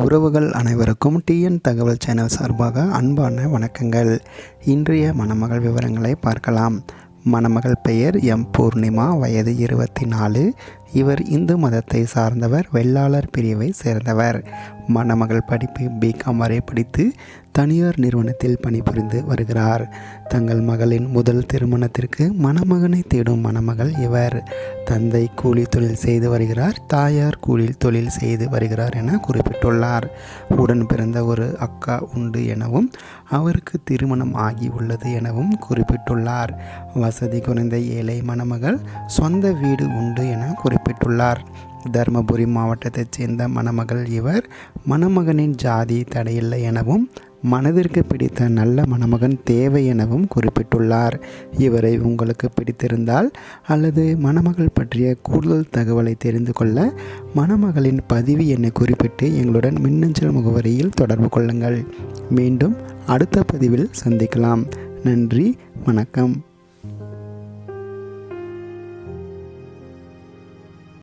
உறவுகள் அனைவருக்கும் டிஎன் தகவல் சேனல் சார்பாக அன்பான வணக்கங்கள். இன்றைய மணமகள் விவரங்களை பார்க்கலாம். மணமகள் பெயர் எம் பூர்ணிமா வயது இருபத்தி நாலு இவர் இந்து மதத்தை சார்ந்தவர் வெள்ளாளர் பிரிவை சேர்ந்தவர். மணமகள் படிப்பு பிகாம் வரை படித்து தனியார் நிறுவனத்தில் பணிபுரிந்து வருகிறார். தங்கள் மகளின் முதல் திருமணத்திற்கு மணமகனை தேடும் மணமகள் இவர். தந்தை கூலி தொழில் செய்து வருகிறார் தாயார் கூலி தொழில் செய்து வருகிறார் என குறிப்பிட்டுள்ளார். உடன் பிறந்த ஒரு அக்கா உண்டு எனவும் அவருக்கு திருமணம் ஆகி உள்ளது எனவும் குறிப்பிட்டுள்ளார். வசதி குறைந்த ஏழை மணமகள் சொந்த வீடு உண்டு என குறிப்பிட்டுள்ளார். தருமபுரி மாவட்டத்தைச் சேர்ந்த மணமகள் இவர் மணமகனின் ஜாதி தடையில்லை எனவும் மனதிற்கு பிடித்த நல்ல மணமகன் தேவை எனவும் குறிப்பிட்டுள்ளார். இவரை உங்களுக்கு பிடித்திருந்தால் அல்லது மணமகள் பற்றிய கூடுதல் தகவலை தெரிந்து கொள்ள மணமகளின் பதிவு எண்ணை குறிப்பிட்டு எங்களுடன் மின்னஞ்சல் முகவரியில் தொடர்பு கொள்ளுங்கள். மீண்டும் அடுத்த பதிவில் சந்திக்கலாம். நன்றி வணக்கம்.